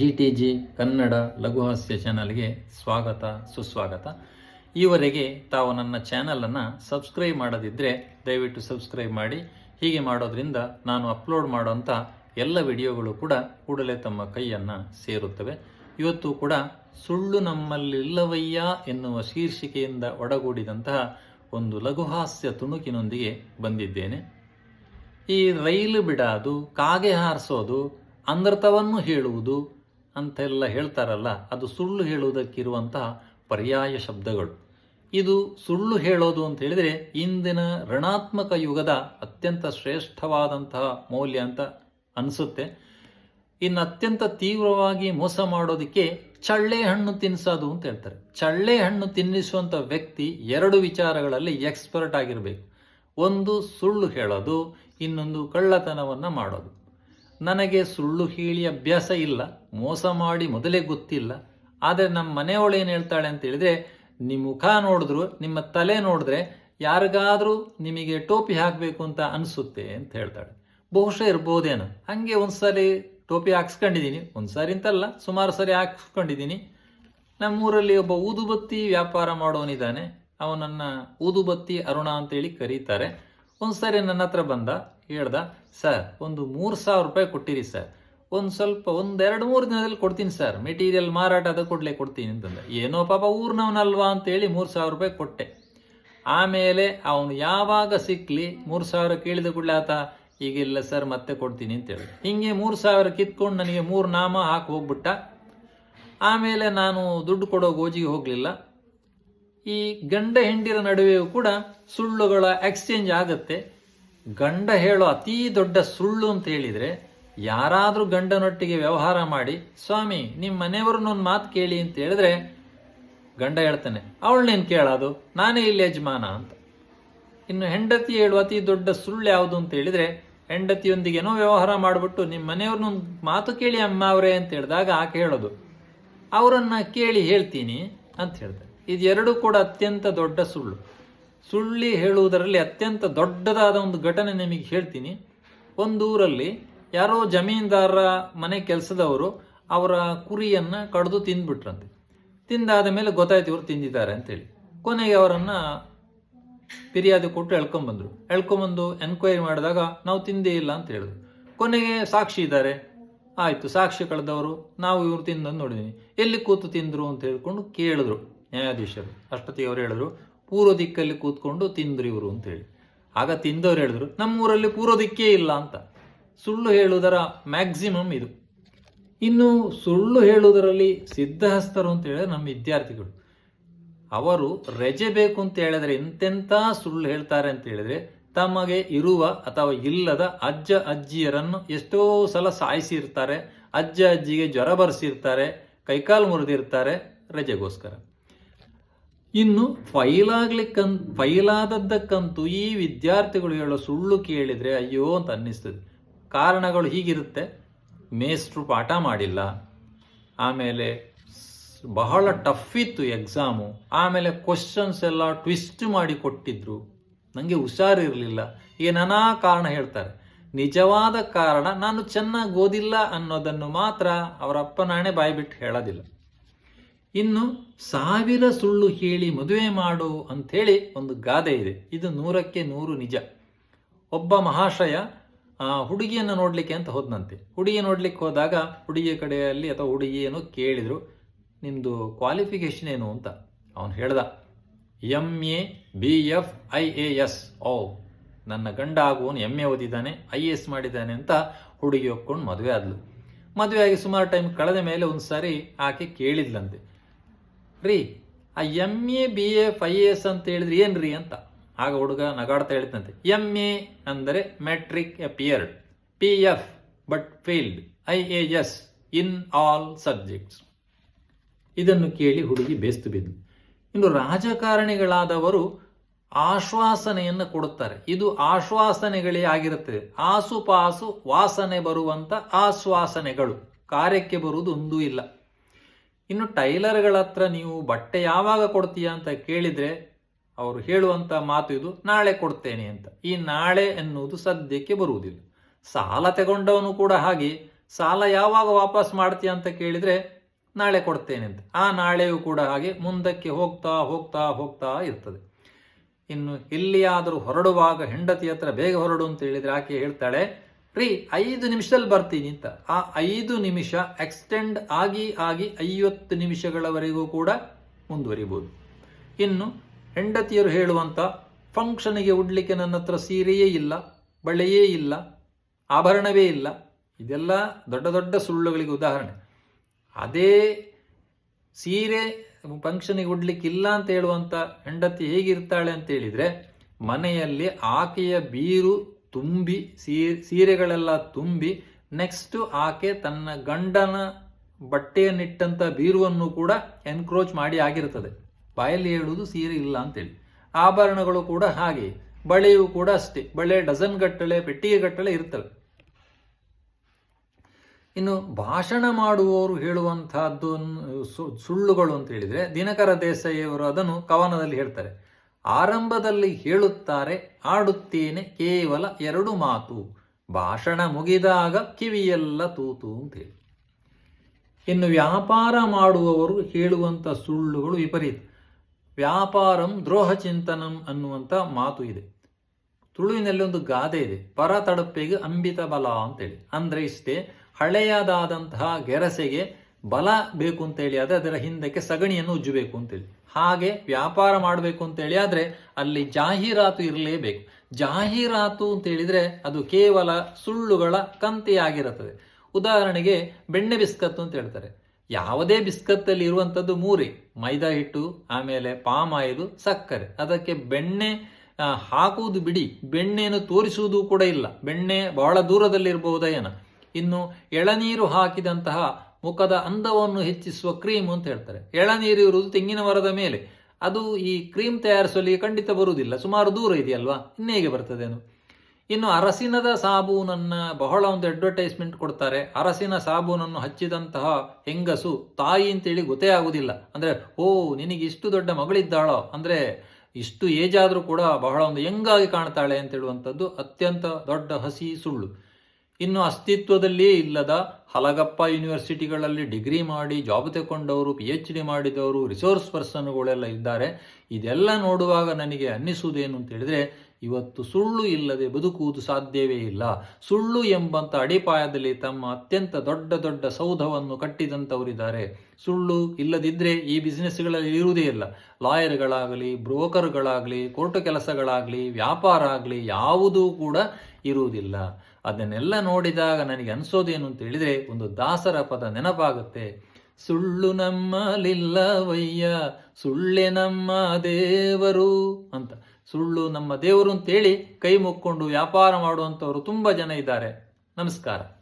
G T G Kannada ಲಘುಹಾಸ್ಯ ಚಾನಲ್ಗೆ ಸ್ವಾಗತ, ಸುಸ್ವಾಗತ. ಈವರೆಗೆ ತಾವು ನನ್ನ ಚಾನಲನ್ನು ಸಬ್ಸ್ಕ್ರೈಬ್ ಮಾಡದಿದ್ದರೆ ದಯವಿಟ್ಟು ಸಬ್ಸ್ಕ್ರೈಬ್ ಮಾಡಿ. ಹೀಗೆ ಮಾಡೋದ್ರಿಂದ ನಾನು ಅಪ್ಲೋಡ್ ಮಾಡೋಂಥ ಎಲ್ಲ ವಿಡಿಯೋಗಳು ಕೂಡ ಕೂಡಲೇ ತಮ್ಮ ಕೈಯನ್ನು ಸೇರುತ್ತವೆ. ಇವತ್ತು ಕೂಡ ಸುಳ್ಳು ನಮ್ಮಲ್ಲಿಲ್ಲವಯ್ಯ ಎನ್ನುವ ಶೀರ್ಷಿಕೆಯಿಂದ ಒಡಗೂಡಿದಂತಹ ಒಂದು ಲಘುಹಾಸ್ಯ ತುಣುಕಿನೊಂದಿಗೆ ಬಂದಿದ್ದೇನೆ. ಈ ರೈಲು ಬಿಡಾದು, ಕಾಗೆ ಹಾರಿಸೋದು ಅಂಧ್ರತವನ್ನು ಹೇಳುವುದು ಅಂತೆಲ್ಲ ಹೇಳ್ತಾರಲ್ಲ, ಅದು ಸುಳ್ಳು ಹೇಳುವುದಕ್ಕಿರುವಂತಹ ಪರ್ಯಾಯ ಶಬ್ದಗಳು. ಇದು ಸುಳ್ಳು ಹೇಳೋದು ಅಂತ ಹೇಳಿದರೆ ಇಂದಿನ ಋಣಾತ್ಮಕ ಯುಗದ ಅತ್ಯಂತ ಶ್ರೇಷ್ಠವಾದಂತಹ ಮೌಲ್ಯ ಅಂತ ಅನಿಸುತ್ತೆ. ಇನ್ನು ಅತ್ಯಂತ ತೀವ್ರವಾಗಿ ಮೋಸ ಮಾಡೋದಕ್ಕೆ ಚಳ್ಳೆ ಹಣ್ಣು ತಿನ್ನಿಸೋದು ಅಂತ ಹೇಳ್ತಾರೆ. ಚಳ್ಳೆ ಹಣ್ಣು ತಿನ್ನಿಸುವಂಥ ವ್ಯಕ್ತಿ ಎರಡು ವಿಚಾರಗಳಲ್ಲಿ ಎಕ್ಸ್ಪರ್ಟ್ ಆಗಿರಬೇಕು. ಒಂದು ಸುಳ್ಳು ಹೇಳೋದು, ಇನ್ನೊಂದು ಕಳ್ಳತನವನ್ನು ಮಾಡೋದು. ನನಗೆ ಸುಳ್ಳು ಹೇಳಿ ಅಭ್ಯಾಸ ಇಲ್ಲ, ಮೋಸ ಮಾಡಿ ಮೊದಲೇ ಗೊತ್ತಿಲ್ಲ. ಆದರೆ ನಮ್ಮ ಮನೆಯವಳು ಏನು ಹೇಳ್ತಾಳೆ ಅಂತ ಹೇಳಿದ್ರೆ ನಿಮ್ಮ ಮುಖ ನೋಡಿದ್ರು, ನಿಮ್ಮ ತಲೆ ನೋಡಿದ್ರೆ ಯಾರಿಗಾದರೂ ನಿಮಗೆ ಟೋಪಿ ಹಾಕಬೇಕು ಅಂತ ಅನಿಸುತ್ತೆ ಅಂತ ಹೇಳ್ತಾಳೆ. ಬಹುಶಃ ಇರ್ಬೋದೇನೋ. ಹಾಗೆ ಒಂದ್ಸರಿ ಟೋಪಿ ಹಾಕ್ಸ್ಕೊಂಡಿದ್ದೀನಿ ಒಂದ್ಸರಿ ಅಂತಲ್ಲ, ಸುಮಾರು ಸರಿ ಹಾಕ್ಸ್ಕೊಂಡಿದ್ದೀನಿ ನಮ್ಮೂರಲ್ಲಿ ಒಬ್ಬ ಊದುಬತ್ತಿ ವ್ಯಾಪಾರ ಮಾಡೋನಿದ್ದಾನೆ ಅವನನ್ನು ಊದುಬತ್ತಿ ಅರುಣ ಅಂತೇಳಿ ಕರೀತಾರೆ. ಒಂದ್ಸರಿ ನನ್ನ ಹತ್ರ ಬಂದ ಹೇಳ್ದ, ಸರ್, ಒಂದು ಮೂರು ಸಾವಿರ ರೂಪಾಯಿ ಕೊಟ್ಟಿರಿ ಸರ್. ಒಂದು ಸ್ವಲ್ಪ ಒಂದೆರಡು ಮೂರು ದಿನದಲ್ಲಿ ಕೊಡ್ತೀನಿ ಸರ್. ಮೆಟೀರಿಯಲ್ ಮಾರಾಟ ಅದು ಕೊಡ್ಲೇ ಕೊಡ್ತೀನಿ ಅಂತಂದ. ಏನೋ ಪಾಪ ಊರ್ನವನಲ್ವಾ ಅಂತೇಳಿ ಮೂರು ಸಾವಿರ ರೂಪಾಯಿ ಕೊಟ್ಟೆ. ಆಮೇಲೆ ಅವನು ಯಾವಾಗ ಸಿಕ್ಲಿ, ಮೂರು ಸಾವಿರ ಕೇಳಿದ ಕೂಡಲೇ ಆತ, ಈಗಿಲ್ಲ ಸರ್, ಮತ್ತೆ ಕೊಡ್ತೀನಿ ಅಂತೇಳಿ. ಹಿಂಗೆ ಮೂರು ಸಾವಿರ ಕಿತ್ಕೊಂಡು ನನಗೆ ಮೂರು ನಾಮ ಹಾಕಿ ಹೋಗ್ಬಿಟ್ಟ. ಆಮೇಲೆ ನಾನು ದುಡ್ಡು ಕೊಡೋ ಗೋಜಿಗೆ ಹೋಗಲಿಲ್ಲ. ಈ ಗಂಡ ಹೆಂಡಿರ ನಡುವೆಯೂ ಕೂಡ ಸುಳ್ಳುಗಳ ಎಕ್ಸ್ಚೇಂಜ್ ಆಗುತ್ತೆ. ಗಂಡ ಹೇಳೋ ಅತೀ ದೊಡ್ಡ ಸುಳ್ಳು ಅಂತ ಹೇಳಿದರೆ, ಯಾರಾದರೂ ಗಂಡನೊಟ್ಟಿಗೆ ವ್ಯವಹಾರ ಮಾಡಿ, ಸ್ವಾಮಿ ನಿಮ್ಮ ಮನೆಯವ್ರನ್ನೊಂದು ಮಾತು ಕೇಳಿ ಅಂತ ಹೇಳಿದ್ರೆ ಗಂಡ ಹೇಳ್ತಾನೆ, ಅವಳನ್ನೇನು ಕೇಳೋದು? ನಾನೇ ಇಲ್ಲಿ ಯಜಮಾನ ಅಂತ. ಇನ್ನು ಹೆಂಡತಿ ಹೇಳುವ ಅತಿ ದೊಡ್ಡ ಸುಳ್ಳು ಯಾವುದು ಅಂತ ಹೇಳಿದ್ರೆ, ಹೆಂಡತಿಯೊಂದಿಗೇನೋ ವ್ಯವಹಾರ ಮಾಡಿಬಿಟ್ಟು ನಿಮ್ಮ ಮನೆಯವ್ರನ್ನೊಂದು ಮಾತು ಕೇಳಿ ಅಮ್ಮ ಅವರೇ ಅಂತ ಹೇಳಿದಾಗ ಆಕೆ ಹೇಳೋದು, ಅವರನ್ನು ಕೇಳಿ ಹೇಳ್ತೀನಿ ಅಂತ ಹೇಳ್ತಾರೆ ಇದೆರಡೂ ಕೂಡ ಅತ್ಯಂತ ದೊಡ್ಡ ಸುಳ್ಳು. ಸುಳ್ಳಿ ಹೇಳುವುದರಲ್ಲಿ ಅತ್ಯಂತ ದೊಡ್ಡದಾದ ಒಂದು ಘಟನೆ ನಿಮಗೆ ಹೇಳ್ತೀನಿ. ಒಂದು ಊರಲ್ಲಿ ಯಾರೋ ಜಮೀನ್ದಾರರ ಮನೆ ಕೆಲಸದವರು ಅವರ ಕುರಿಯನ್ನು ಕಡಿದು ತಿಂದ್ಬಿಟ್ರಂತೆ. ತಿಂದಾದ ಮೇಲೆ ಗೊತ್ತಾಯ್ತು ಇವರು ತಿಂದಿದ್ದಾರೆ ಅಂತೇಳಿ. ಕೊನೆಗೆ ಅವರನ್ನು ಫಿರ್ಯಾದಿ ಕೊಟ್ಟು ಎಳ್ಕೊಂಬಂದರು. ಎಳ್ಕೊಂಬಂದು ಎನ್ಕ್ವೈರಿ ಮಾಡಿದಾಗ ನಾವು ತಿಂದೇ ಇಲ್ಲ ಅಂತ ಹೇಳಿದ್ರು. ಕೊನೆಗೆ ಸಾಕ್ಷಿ ಇದ್ದಾರೆ. ಆಯಿತು, ಸಾಕ್ಷಿ ಕಳೆದವರು, ನಾವು ಇವ್ರು ತಿಂದನ್ನು ನೋಡಿದೀನಿ ಎಲ್ಲಿ ಕೂತು ತಿಂದರು ಅಂತ ಹೇಳ್ಕೊಂಡು ಕೇಳಿದ್ರು ನ್ಯಾಯಾಧೀಶರು. ಅಷ್ಟೊತ್ತಿಗೆ ಅವರು ಹೇಳಿದ್ರು ಪೂರ್ವ ದಿಕ್ಕಲ್ಲಿ ಕೂತ್ಕೊಂಡು ತಿಂದ್ರು ಇವರು ಅಂತ ಹೇಳಿ ಆಗ ತಿಂದವ್ರು ಹೇಳಿದ್ರು, ನಮ್ಮೂರಲ್ಲಿ ಪೂರ್ವ ದಿಕ್ಕೇ ಇಲ್ಲ ಅಂತ. ಸುಳ್ಳು ಹೇಳುವುದರ ಮ್ಯಾಕ್ಸಿಮಮ್ ಇದು. ಇನ್ನು ಸುಳ್ಳು ಹೇಳುವುದರಲ್ಲಿ ಸಿದ್ಧಹಸ್ತರು ಅಂತ ಹೇಳಿದ್ರೆ ನಮ್ಮ ವಿದ್ಯಾರ್ಥಿಗಳು. ಅವರು ರಜೆ ಬೇಕು ಅಂತ ಹೇಳಿದ್ರೆ ಎಂತೆಂಥ ಸುಳ್ಳು ಹೇಳ್ತಾರೆ ಅಂತ ಹೇಳಿದ್ರೆ, ತಮಗೆ ಇರುವ ಅಥವಾ ಇಲ್ಲದ ಅಜ್ಜ ಅಜ್ಜಿಯರನ್ನು ಎಷ್ಟೋ ಸಲ ಸಾಯಿಸಿರ್ತಾರೆ, ಅಜ್ಜ ಅಜ್ಜಿಗೆ ಜ್ವರ ಬರೆಸಿರ್ತಾರೆ, ಕೈಕಾಲು ಮುರಿದಿರ್ತಾರೆ ರಜೆಗೋಸ್ಕರ. ಇನ್ನು ಫೈಲಾಗ್ಲಿಕ್ಕಂತ, ಫೈಲಾದದ್ದಕ್ಕಂತೂ ಈ ವಿದ್ಯಾರ್ಥಿಗಳು ಹೇಳೋ ಸುಳ್ಳು ಕೇಳಿದರೆ ಅಯ್ಯೋ ಅಂತ ಅನ್ನಿಸ್ತದೆ. ಕಾರಣಗಳು ಹೀಗಿರುತ್ತೆ. ಮೇಸ್ಟ್ರು ಪಾಠ ಮಾಡಿಲ್ಲ. ಆಮೇಲೆ ಬಹಳ ಟಫ್ ಇತ್ತು ಎಕ್ಸಾಮು ಆಮೇಲೆ ಕ್ವಶನ್ಸ್ ಎಲ್ಲ ಟ್ವಿಸ್ಟ್ ಮಾಡಿ ಕೊಟ್ಟಿದ್ರು. ನನಗೆ ಹುಷಾರಿರಲಿಲ್ಲ ಹೀಗೆ ನಾನಾ ಕಾರಣ ಹೇಳ್ತಾರೆ. ನಿಜವಾದ ಕಾರಣ ನಾನು ಚೆನ್ನಾಗಿ ಓದಿಲ್ಲ ಅನ್ನೋದನ್ನು ಮಾತ್ರ ಅವರ ಬಾಯಿ ಬಾಯ್ಬಿಟ್ಟು ಹೇಳೋದಿಲ್ಲ. ಇನ್ನು ಸಾವಿರ ಸುಳ್ಳು ಹೇಳಿ ಮದುವೆ ಮಾಡು ಅಂಥೇಳಿ ಒಂದು ಗಾದೆ ಇದೆ. ಇದು ನೂರಕ್ಕೆ ನೂರು ನಿಜ. ಒಬ್ಬ ಮಹಾಶಯ ಹುಡುಗಿಯನ್ನು ನೋಡಲಿಕ್ಕೆ ಅಂತ ಹೋದನಂತೆ. ಹುಡುಗಿ ನೋಡಲಿಕ್ಕೆ ಹೋದಾಗ ಹುಡುಗಿಯ ಕಡೆಯಲ್ಲಿ ಅಥವಾ ಹುಡುಗಿಯನ್ನು ಕೇಳಿದರು ನಿಮ್ಮದು ಕ್ವಾಲಿಫಿಕೇಷನ್ ಏನು? ಅಂತ ಅವನು ಹೇಳ್ದ M A B F I A S. ಓ, ನನ್ನ ಗಂಡ ಆಗುವನು ಎಂ ಎ ಓದಿದ್ದಾನೆ, ಐ ಎ ಎಸ್ ಮಾಡಿದ್ದಾನೆ ಅಂತ ಹುಡುಗಿ ಒಪ್ಕೊಂಡು ಮದುವೆ ಆದಳು ಆಗಿ ಸುಮಾರು ಟೈಮ್ ಕಳೆದ ಮೇಲೆ ಒಂದು ಸಾರಿ ಆಕೆ ಕೇಳಿದ್ಲಂತೆ. ರೀ, ಆ M A B A five A S ಅಂತ ಹೇಳಿದ್ರೆ ಏನ್ರಿ ಅಂತ. ಆಗ ಹುಡುಗ ನಗಾಡ್ತಾ ಹೇಳ್ತಂತೆ ಎಂ ಎ ಅಂದರೆ matric appeared P F but failed I A S in all subjects ಇದನ್ನು ಕೇಳಿ ಹುಡುಗಿ ಬೇಸ್ತು ಬಿದ್ದು ಇನ್ನು ರಾಜಕಾರಣಿಗಳಾದವರು ಆಶ್ವಾಸನೆಯನ್ನು ಕೊಡುತ್ತಾರೆ. ಇದು ಆಶ್ವಾಸನೆಗಳೇ ಆಗಿರುತ್ತದೆ. ಆಸುಪಾಸು ವಾಸನೆ ಬರುವಂಥ ಆಶ್ವಾಸನೆಗಳು. ಕಾರ್ಯಕ್ಕೆ ಬರುವುದು ಒಂದೂ ಇಲ್ಲ. ಇನ್ನು ಟೈಲರ್ಗಳ ಹತ್ರ ನೀವು ಬಟ್ಟೆ ಯಾವಾಗ ಕೊಡ್ತೀಯ ಅಂತ ಕೇಳಿದ್ರೆ ಅವರು ಹೇಳುವಂತ ಮಾತು ಇದು, ನಾಳೆ ಕೊಡ್ತೇನೆ ಅಂತ. ಈ ನಾಳೆ ಎನ್ನುವುದು ಸದ್ಯಕ್ಕೆ ಬರುವುದಿಲ್ಲ. ಸಾಲ ತಗೊಂಡವನು ಕೂಡ ಹಾಗೆ. ಸಾಲ ಯಾವಾಗ ವಾಪಸ್ ಮಾಡ್ತೀಯ ಅಂತ ಕೇಳಿದ್ರೆ, ನಾಳೆ ಕೊಡ್ತೇನೆ ಅಂತ. ಆ ನಾಳೆಯೂ ಕೂಡ ಹಾಗೆ ಮುಂದಕ್ಕೆ ಹೋಗ್ತಾ ಹೋಗ್ತಾ ಹೋಗ್ತಾ ಇರ್ತದೆ. ಇನ್ನು ಎಲ್ಲಿಯಾದರೂ ಹೊರಡುವಾಗ ಹೆಂಡತಿ ಹತ್ರ ಬೇಗ ಹೊರಡು ಅಂತ ಹೇಳಿದ್ರೆ ಆಕೆ ಹೇಳ್ತಾಳೆ ರೀ, ಐದು ನಿಮಿಷದಲ್ಲಿ ಬರ್ತೀನಿ ಅಂತ. ಆ ಐದು ನಿಮಿಷ ಎಕ್ಸ್ಟೆಂಡ್ ಆಗಿ ಆಗಿ ಐವತ್ತು ನಿಮಿಷಗಳವರೆಗೂ ಕೂಡ ಮುಂದುವರಿಬಹುದು ಇನ್ನು ಹೆಂಡತಿಯರು ಹೇಳುವಂಥ ಫಂಕ್ಷನಿಗೆ ಉಡ್ಲಿಕ್ಕೆ ನನ್ನ ಹತ್ರ ಸೀರೆಯೇ ಇಲ್ಲ, ಬಳೆಯೇ ಇಲ್ಲ, ಆಭರಣವೇ ಇಲ್ಲ, ಇದೆಲ್ಲ ದೊಡ್ಡ ದೊಡ್ಡ ಸುಳ್ಳುಗಳಿಗೆ ಉದಾಹರಣೆ. ಅದೇ ಸೀರೆ ಫಂಕ್ಷನಿಗೆ ಉಡ್ಲಿಕ್ಕೆ ಇಲ್ಲ ಅಂತ ಹೇಳುವಂಥ ಹೆಂಡತಿ ಹೇಗಿರ್ತಾಳೆ ಅಂತ ಹೇಳಿದ್ರೆ, ಮನೆಯಲ್ಲಿ ಆಕೆಯ ಬೀರು ತುಂಬಿ, ಸೀರೆ, ಸೀರೆಗಳೆಲ್ಲ ತುಂಬಿ ನೆಕ್ಸ್ಟ್ ಆಕೆ ತನ್ನ ಗಂಡನ ಬಟ್ಟೆಯನ್ನಿಟ್ಟಂಥ ಬೀರುವನ್ನು ಕೂಡ ಎನ್ಕ್ರೋಚ್ ಮಾಡಿ ಆಗಿರ್ತದೆ ಬಾಯಲ್ಲಿ ಹೇಳುವುದು ಸೀರೆ ಇಲ್ಲ ಅಂತೇಳಿ. ಆಭರಣಗಳು ಕೂಡ ಹಾಗೆ, ಬಳೆಯೂ ಕೂಡ ಅಷ್ಟೇ. ಬಳೆ ಡಜನ್ ಗಟ್ಟಲೆ, ಪೆಟ್ಟಿಗೆ ಗಟ್ಟಲೆ ಇರ್ತವೆ. ಇನ್ನು ಭಾಷಣ ಮಾಡುವವರು ಹೇಳುವಂತಹದ್ದು ಸುಳ್ಳುಗಳು ಅಂತ ಹೇಳಿದ್ರೆ, ದಿನಕರ ದೇಸಾಯಿಯವರು ಅದನ್ನು ಕವನದಲ್ಲಿ ಹೇಳ್ತಾರೆ. ಆರಂಭದಲ್ಲಿ ಹೇಳುತ್ತಾರೆ, ಆಡುತ್ತೇನೆ ಕೇವಲ ಎರಡು ಮಾತು, ಭಾಷಣ ಮುಗಿದಾಗ ಕಿವಿಯೆಲ್ಲ ತೂತು ಅಂತೇಳಿ ಇನ್ನು ವ್ಯಾಪಾರ ಮಾಡುವವರು ಹೇಳುವಂಥ ಸುಳ್ಳುಗಳು ವಿಪರೀತ. ವ್ಯಾಪಾರಂ ದ್ರೋಹ ಚಿಂತನಂ ಅನ್ನುವಂಥ ಮಾತು ಇದೆ. ತುಳುವಿನಲ್ಲಿ ಒಂದು ಗಾದೆ ಇದೆ, ಪರ ತಡಪ್ಪೆಗೆ ಅಂಬಿತ ಬಲ ಅಂತೇಳಿ ಅಂದ್ರೆ ಇಷ್ಟೇ, ಹಳೆಯದಾದಂತಹ ಗೆರಸೆಗೆ ಬಲ ಬೇಕು ಅಂತೇಳಿ ಆದರೆ ಅದರ ಹಿಂದಕ್ಕೆ ಸಗಣಿಯನ್ನು ಉಜ್ಜಬೇಕು ಅಂತೇಳಿ ಹಾಗೆ ವ್ಯಾಪಾರ ಮಾಡಬೇಕು ಅಂತೇಳಿ ಆದರೆ ಅಲ್ಲಿ ಜಾಹೀರಾತು ಇರಲೇಬೇಕು. ಜಾಹೀರಾತು ಅಂತ ಹೇಳಿದರೆ ಅದು ಕೇವಲ ಸುಳ್ಳುಗಳ ಕಂತೆಯಾಗಿರುತ್ತದೆ. ಉದಾಹರಣೆಗೆ ಬೆಣ್ಣೆ ಬಿಸ್ಕತ್ತು ಅಂತ ಹೇಳ್ತಾರೆ. ಯಾವುದೇ ಬಿಸ್ಕತ್ತಲ್ಲಿ ಇರುವಂಥದ್ದು ಮೂರಿ, ಮೈದಾ ಹಿಟ್ಟು, ಆಮೇಲೆ ಪಾಮ್ ಆಯಿಲು, ಸಕ್ಕರೆ. ಅದಕ್ಕೆ ಬೆಣ್ಣೆ ಹಾಕುವುದು ಬಿಡಿ. ಬೆಣ್ಣೆಯನ್ನು ತೋರಿಸುವುದು ಕೂಡ ಇಲ್ಲ. ಬೆಣ್ಣೆ ಬಹಳ ದೂರದಲ್ಲಿರಬಹುದೇನ ಇನ್ನು ಎಳನೀರು ಹಾಕಿದಂತಹ ಮುಖದ ಅಂದವನ್ನು ಹೆಚ್ಚಿಸುವ ಕ್ರೀಮ್ ಅಂತ ಹೇಳ್ತಾರೆ. ಎಳನೀರು ಇರುವುದು ತೆಂಗಿನ ಮರದ ಮೇಲೆ. ಅದು ಈ ಕ್ರೀಮ್ ತಯಾರಿಸುವಲ್ಲಿ ಖಂಡಿತ ಬರುವುದಿಲ್ಲ. ಸುಮಾರು ದೂರ ಇದೆಯಲ್ವಾ? ಇನ್ನೇಗೆ ಬರ್ತದೆ ಅದು? ಇನ್ನು ಅರಸಿನದ ಸಾಬೂನನ್ನು ಬಹಳ ಒಂದು ಅಡ್ವರ್ಟೈಸ್ಮೆಂಟ್ ಕೊಡ್ತಾರೆ. ಅರಸಿನ ಸಾಬೂನನ್ನು ಹಚ್ಚಿದಂತಹ ಹೆಂಗಸು ತಾಯಿ ಅಂತೇಳಿ ಗೊತ್ತೇ ಆಗುವುದಿಲ್ಲ. ಅಂದರೆ, ಓ, ನಿನಗೆ ಇಷ್ಟು ದೊಡ್ಡ ಮಗಳಿದ್ದಾಳೋ? ಅಂದರೆ, ಇಷ್ಟು ಏಜ್ ಆದರೂ ಕೂಡ ಬಹಳ ಒಂದು ಹೆಂಗಾಗಿ ಕಾಣ್ತಾಳೆ ಅಂತ ಹೇಳುವಂಥದ್ದು ಅತ್ಯಂತ ದೊಡ್ಡ ಹಸಿ ಸುಳ್ಳು. ಇನ್ನು ಅಸ್ತಿತ್ವದಲ್ಲಿಯೇ ಇಲ್ಲದ ಹಲಗಪ್ಪ ಯೂನಿವರ್ಸಿಟಿಗಳಲ್ಲಿ ಡಿಗ್ರಿ ಮಾಡಿ ಜಾಬ್ ತಗೊಂಡವರು ಪಿ ಎಚ್ ಡಿ ಮಾಡಿದವರು ರಿಸೋರ್ಸ್ ಪರ್ಸನ್ಗಳೆಲ್ಲ ಇದ್ದಾರೆ. ಇದೆಲ್ಲ ನೋಡುವಾಗ ನನಗೆ ಅನ್ನಿಸುವುದೇನು ಅಂತ ಹೇಳಿದ್ರೆ, ಇವತ್ತು ಸುಳ್ಳು ಇಲ್ಲದೆ ಬದುಕುವುದು ಸಾಧ್ಯವೇ ಇಲ್ಲ. ಸುಳ್ಳು ಎಂಬಂಥ ಅಡಿಪಾಯದಲ್ಲಿ ತಮ್ಮ ಅತ್ಯಂತ ದೊಡ್ಡ ದೊಡ್ಡ ಸೌಧವನ್ನು ಕಟ್ಟಿದಂಥವರಿದ್ದಾರೆ. ಸುಳ್ಳು ಇಲ್ಲದಿದ್ದರೆ ಈ ಬಿಸ್ನೆಸ್ಗಳಲ್ಲಿ ಇರುವುದೇ ಇಲ್ಲ. ಲಾಯರ್ಗಳಾಗಲಿ, ಬ್ರೋಕರ್ಗಳಾಗಲಿ, ಕೋರ್ಟ್ ಕೆಲಸಗಳಾಗಲಿ, ವ್ಯಾಪಾರ ಆಗಲಿ ಯಾವುದೂ ಕೂಡ ಇರುವುದಿಲ್ಲ. ಅದನ್ನೆಲ್ಲ ನೋಡಿದಾಗ ನನಗೆ ಅನಿಸೋದೇನು ಅಂತ ಹೇಳಿದ್ರೆ ಒಂದು ದಾಸರ ಪದ ನೆನಪಾಗುತ್ತೆ. ಸುಳ್ಳು ನಮ್ಮಲಿಲ್ಲವಯ್ಯ ಸುಳ್ಳೆ ನಮ್ಮ ದೇವರು ಅಂತ. ಸುಳ್ಳು ನಮ್ಮ ದೇವರು ಅಂತೇಳಿ ಕೈ ಮುಕ್ಕೊಂಡು ವ್ಯಾಪಾರ ಮಾಡುವಂಥವರು ತುಂಬ ಜನ ಇದ್ದಾರೆ. ನಮಸ್ಕಾರ.